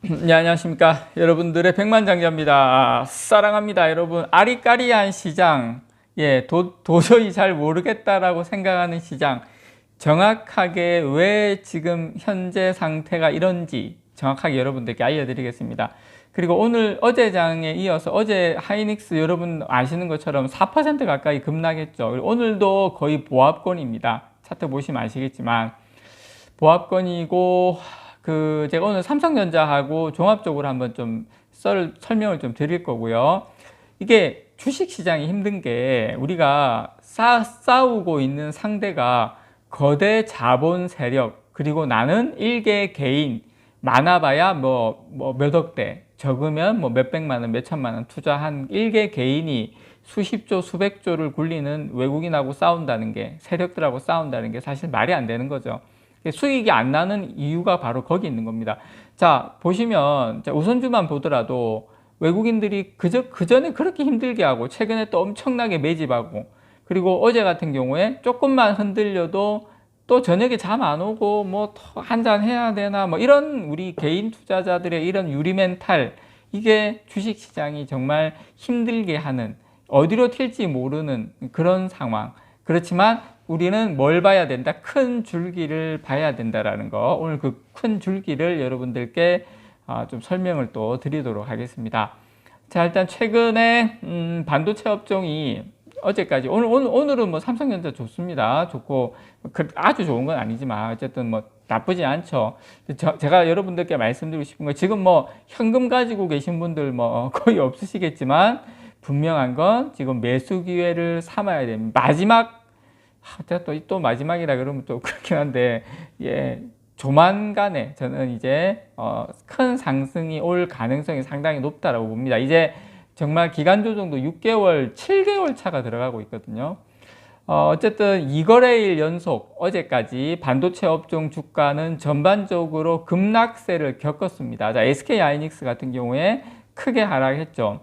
네, 안녕하십니까. 여러분들의 백만장자입니다. 사랑합니다. 여러분, 아리까리한 시장, 예, 도, 도저히 잘 모르겠다라고 생각하는 시장, 정확하게 왜 지금 현재 상태가 이런지 정확하게 여러분들께 알려드리겠습니다. 그리고 오늘 어제 장에 이어서 어제 하이닉스 여러분 아시는 것처럼 4% 가까이 급락했죠. 오늘도 거의 보합권입니다. 차트 보시면 아시겠지만 보합권이고 그 제가 오늘 삼성전자하고 종합적으로 한번 좀 썰, 설명을 좀 드릴 거고요. 이게 주식 시장이 힘든 게 우리가 싸, 싸우고 있는 상대가 거대 자본 세력 그리고 나는 일개 개인 많아봐야 뭐, 뭐 몇억 대 적으면 뭐 몇백만 원, 몇천만 원 투자한 일개 개인이 수십조, 수백조를 굴리는 외국인하고 싸운다는 게 세력들하고 싸운다는 게 사실 말이 안 되는 거죠. 수익이 안 나는 이유가 바로 거기 있는 겁니다. 자, 보시면 우선주만 보더라도 외국인들이 그저, 그전에 그렇게 힘들게 하고 최근에 또 엄청나게 매집하고 그리고 어제 같은 경우에 조금만 흔들려도 또 저녁에 잠 안 오고 뭐 한잔 해야 되나 뭐 이런 우리 개인 투자자들의 이런 유리 멘탈 이게 주식 시장이 정말 힘들게 하는 어디로 튈지 모르는 그런 상황. 그렇지만 우리는 뭘 봐야 된다? 큰 줄기를 봐야 된다라는 거. 오늘 그 큰 줄기를 여러분들께 아, 좀 설명을 또 드리도록 하겠습니다. 자, 일단 최근에 음, 반도체 업종이 어제까지 오늘 오늘 오늘은 뭐 삼성전자 좋습니다. 좋고 그 아주 좋은 건 아니지만 어쨌든 뭐 나쁘지 않죠. 저, 제가 여러분들께 말씀드리고 싶은 거 지금 뭐 현금 가지고 계신 분들 뭐 거의 없으시겠지만 분명한 건 지금 매수 기회를 삼아야 됩니다. 마지막 제가 또, 또 마지막이라 그러면 또 그렇긴 한데 예 조만간에 저는 이제 어, 큰 상승이 올 가능성이 상당히 높다라고 봅니다. 이제 정말 기간 조정도 6개월, 7개월 차가 들어가고 있거든요. 어, 어쨌든 2거래일 연속 어제까지 반도체 업종 주가는 전반적으로 급락세를 겪었습니다. 자, SK 하이닉스 같은 경우에 크게 하락했죠.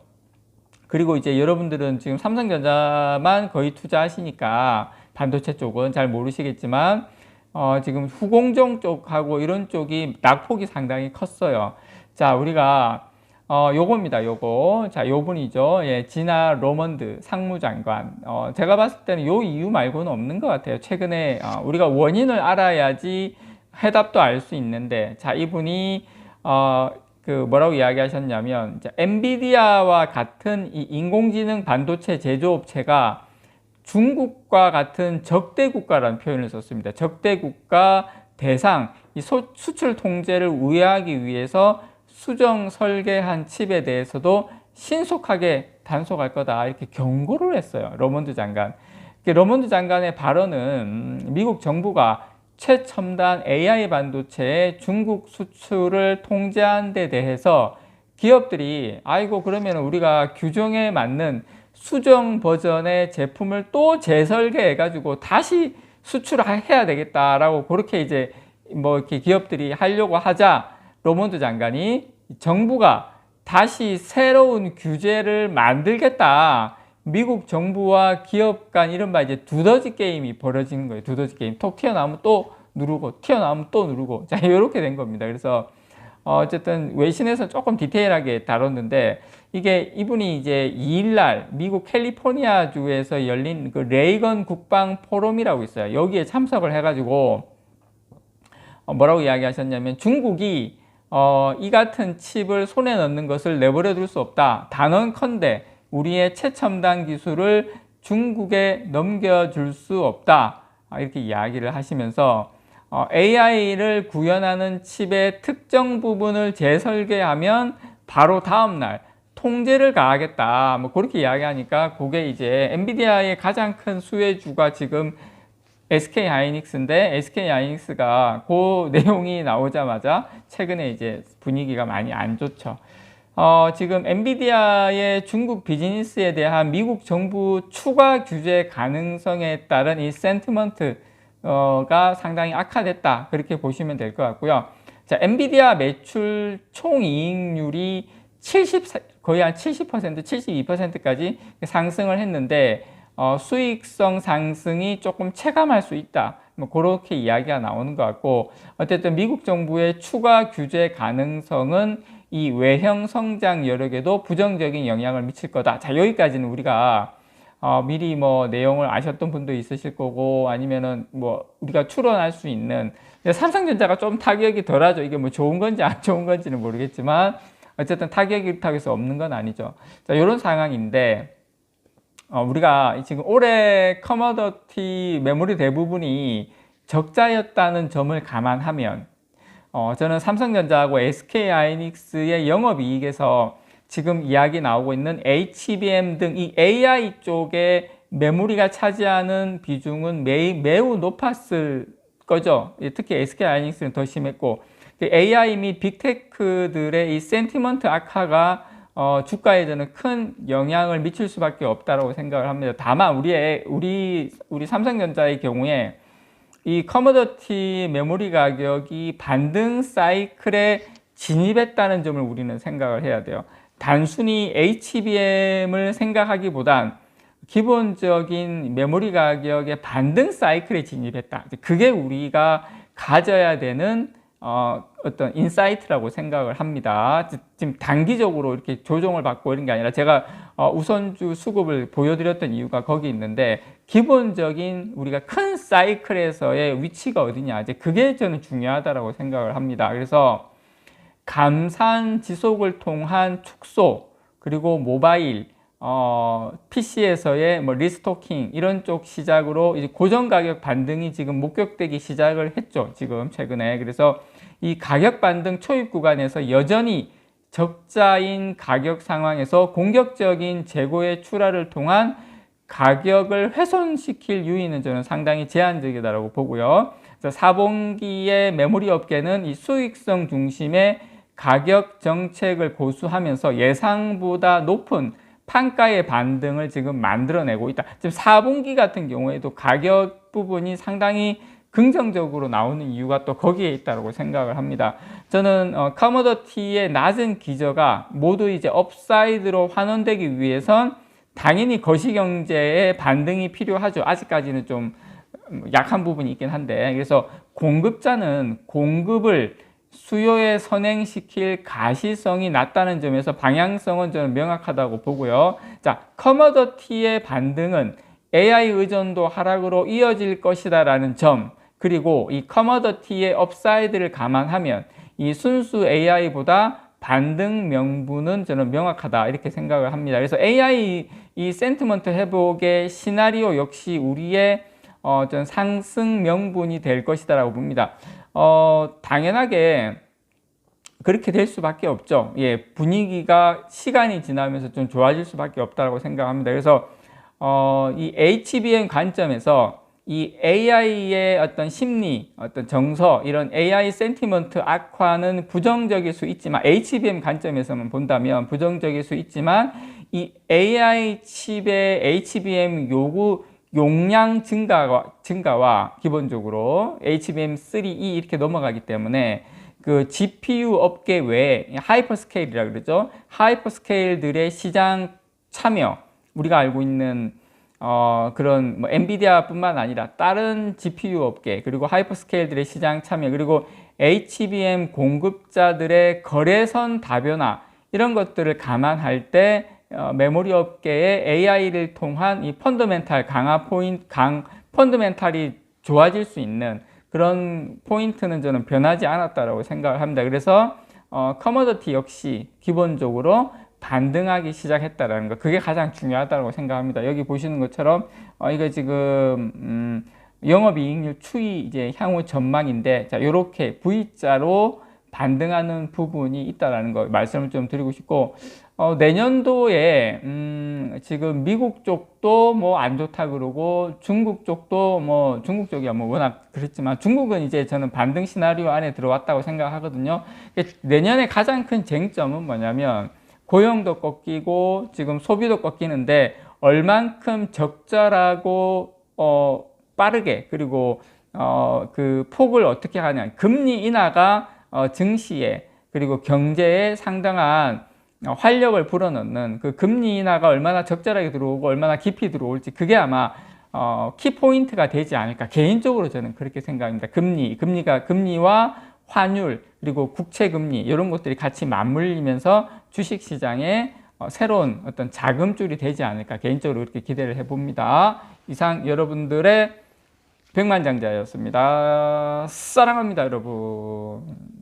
그리고 이제 여러분들은 지금 삼성전자만 거의 투자하시니까 반도체 쪽은 잘 모르시겠지만 어, 지금 후공정 쪽하고 이런 쪽이 낙폭이 상당히 컸어요. 자, 우리가 어, 요겁니다. 요거. 자, 요 분이죠. 예, 지나 로먼드 상무장관. 어, 제가 봤을 때는 요 이유 말고는 없는 것 같아요. 최근에 어, 우리가 원인을 알아야지 해답도 알 수 있는데, 자, 이분이 어, 그 뭐라고 이야기하셨냐면, 자, 엔비디아와 같은 이 인공지능 반도체 제조업체가 중국과 같은 적대 국가라는 표현을 썼습니다. 적대 국가 대상 이 소, 수출 통제를 우회하기 위해서 수정 설계한 칩에 대해서도 신속하게 단속할 거다 이렇게 경고를 했어요. 러먼드 장관. 러먼드 장관의 발언은 미국 정부가 최첨단 AI 반도체의 중국 수출을 통제한 데 대해서 기업들이 아이고 그러면 우리가 규정에 맞는 수정 버전의 제품을 또 재설계해 가지고 다시 수출해야 되겠다라고 그렇게 이제 뭐 이렇게 기업들이 하려고 하자 로몬드 장관이 정부가 다시 새로운 규제를 만들겠다. 미국 정부와 기업 간 이른바 이제 두더지 게임이 벌어지는 거예요. 두더지 게임. 톡 튀어나오면 또 누르고, 튀어나오면 또 누르고. 자, 이렇게 된 겁니다. 그래서 어쨌든 외신에서 조금 디테일하게 다뤘는데 이게 이분이 이제 2일날 미국 캘리포니아 주에서 열린 그 레이건 국방 포럼이라고 있어요. 여기에 참석을 해가지고 어, 뭐라고 이야기하셨냐면 중국이 어, 이 같은 칩을 손에 넣는 것을 내버려 둘 수 없다. 단언컨대 우리의 최첨단 기술을 중국에 넘겨줄 수 없다. 아, 이렇게 이야기를 하시면서 어, AI를 구현하는 칩의 특정 부분을 재설계하면 바로 다음날 통제를 가하겠다. 뭐 그렇게 이야기하니까 그게 이제 엔비디아의 가장 큰 수혜주가 지금 SK 하이닉스인데 SK 하이닉스가 그 내용이 나오자마자 최근에 이제 분위기가 많이 안 좋죠. 어, 지금 엔비디아의 중국 비즈니스에 대한 미국 정부 추가 규제 가능성에 따른 이 센티먼트 가 상당히 악화됐다. 그렇게 보시면 될 것 같고요. 자, 엔비디아 매출 총 이익률이 70, 거의 한 70%, 72%까지 상승을 했는데 어, 수익성 상승이 조금 체감할 수 있다. 뭐 그렇게 이야기가 나오는 것 같고 어쨌든 미국 정부의 추가 규제 가능성은 이 외형 성장 여력에도 부정적인 영향을 미칠 거다. 자 여기까지는 우리가 어, 미리 뭐 내용을 아셨던 분도 있으실 거고 아니면은 뭐 우리가 추론할 수 있는 삼성전자가 좀 타격이 덜하죠. 이게 뭐 좋은 건지 안 좋은 건지는 모르겠지만 어쨌든 타격이 그렇다고 해서 없는 건 아니죠. 자 이런 상황인데 어, 우리가 지금 올해 커머더티 메모리 대부분이 적자였다는 점을 감안하면 어, 저는 삼성전자하고 SK 하이닉스의 영업이익에서 지금 이야기 나오고 있는 HBM 등 이 AI 쪽에 메모리가 차지하는 비중은 매, 매우 높았을 거죠. 예, 특히 SK 하이닉스는 더 심했고 AI 및 빅테크들의 이 센티먼트 악화가 어, 주가에 저는 큰 영향을 미칠 수밖에 없다고 생각을 합니다. 다만 우리의 우리 우리 삼성전자의 경우에 이 커머더티 메모리 가격이 반등 사이클에 진입했다는 점을 우리는 생각을 해야 돼요. 단순히 HBM을 생각하기보단 기본적인 메모리 가격의 반등 사이클에 진입했다. 그게 우리가 가져야 되는 어, 어떤 인사이트라고 생각을 합니다. 지금 단기적으로 이렇게 조정을 받고 이런 게 아니라 제가 어, 우선주 수급을 보여드렸던 이유가 거기 있는데 기본적인 우리가 큰 사이클에서의 위치가 어디냐 이제 그게 저는 중요하다라고 생각을 합니다. 그래서 감산 지속을 통한 축소 그리고 모바일 어, PC에서의 뭐 리스토킹 이런 쪽 시작으로 이제 고정 가격 반등이 지금 목격되기 시작을 했죠. 지금 최근에. 그래서 이 가격 반등 초입 구간에서 여전히 적자인 가격 상황에서 공격적인 재고의 출하를 통한 가격을 훼손시킬 유인은 저는 상당히 제한적이다라고 보고요. 4분기의 메모리 업계는 이 수익성 중심의 가격 정책을 고수하면서 예상보다 높은 판가의 반등을 지금 만들어내고 있다. 지금 4분기 같은 경우에도 가격 부분이 상당히 긍정적으로 나오는 이유가 또 거기에 있다고 생각을 합니다. 저는 어, 커머더티의 낮은 기저가 모두 이제 업사이드로 환원되기 위해선 당연히 거시경제의 반등이 필요하죠. 아직까지는 좀 약한 부분이 있긴 한데 그래서 공급자는 공급을 수요에 선행시킬 가시성이 낮다는 점에서 방향성은 저는 명확하다고 보고요. 자, 커머더티의 반등은 AI 의존도 하락으로 이어질 것이다라는 점, 그리고 이 커머더티의 업사이드를 감안하면 이 순수 AI보다 반등 명분은 저는 명확하다 이렇게 생각을 합니다. 그래서 AI 이 센티먼트 회복의 시나리오 역시 우리의 어, 전 상승 명분이 될 것이다라고 봅니다. 어, 당연하게 그렇게 될 수밖에 없죠. 예, 분위기가 시간이 지나면서 좀 좋아질 수밖에 없다고 생각합니다. 그래서 어, 이 HBM 관점에서 이 AI의 어떤 심리, 어떤 정서, 이런 AI 센티먼트 악화는 부정적일 수 있지만, HBM 관점에서만 본다면 부정적일 수 있지만, 이 AI 칩의 HBM 요구 용량 증가와, 증가와 기본적으로 HBM3E 이렇게 넘어가기 때문에 그 GPU 업계 외에 하이퍼스케일이라 그러죠. 하이퍼스케일들의 시장 참여, 우리가 알고 있는 어, 그런 뭐 엔비디아뿐만 아니라 다른 GPU 업계 그리고 하이퍼스케일들의 시장 참여 그리고 HBM 공급자들의 거래선 다변화 이런 것들을 감안할 때 어, 메모리 업계의 AI를 통한 이 펀더멘탈 강화 포인트 강 펀더멘탈이 좋아질 수 있는 그런 포인트는 저는 변하지 않았다라고 생각을 합니다. 그래서 어, 커머더티 역시 기본적으로 반등하기 시작했다라는 거 그게 가장 중요하다고 생각합니다. 여기 보시는 것처럼 어, 이거 지금 음, 영업이익률 추이 이제 향후 전망인데 자 이렇게 V자로 반등하는 부분이 있다라는 거 말씀을 좀 드리고 싶고 어, 내년도에 음, 지금 미국 쪽도 뭐 안 좋다 그러고 중국 쪽도 뭐 중국 쪽이야 뭐 워낙 그렇지만 중국은 이제 저는 반등 시나리오 안에 들어왔다고 생각하거든요. 내년에 가장 큰 쟁점은 뭐냐면 고용도 꺾이고 지금 소비도 꺾이는데 얼만큼 적절하고 어 빠르게 그리고 어 그 폭을 어떻게 하냐 금리 인하가 어 증시에 그리고 경제에 상당한 활력을 불어넣는 그 금리 인하가 얼마나 적절하게 들어오고 얼마나 깊이 들어올지 그게 아마 어, 키포인트가 되지 않을까 개인적으로 저는 그렇게 생각합니다. 금리, 금리가 금리와 환율 그리고 국채 금리 이런 것들이 같이 맞물리면서 주식 시장에 어, 새로운 어떤 자금줄이 되지 않을까 개인적으로 그렇게 기대를 해봅니다. 이상 여러분들의 백만장자였습니다. 사랑합니다, 여러분.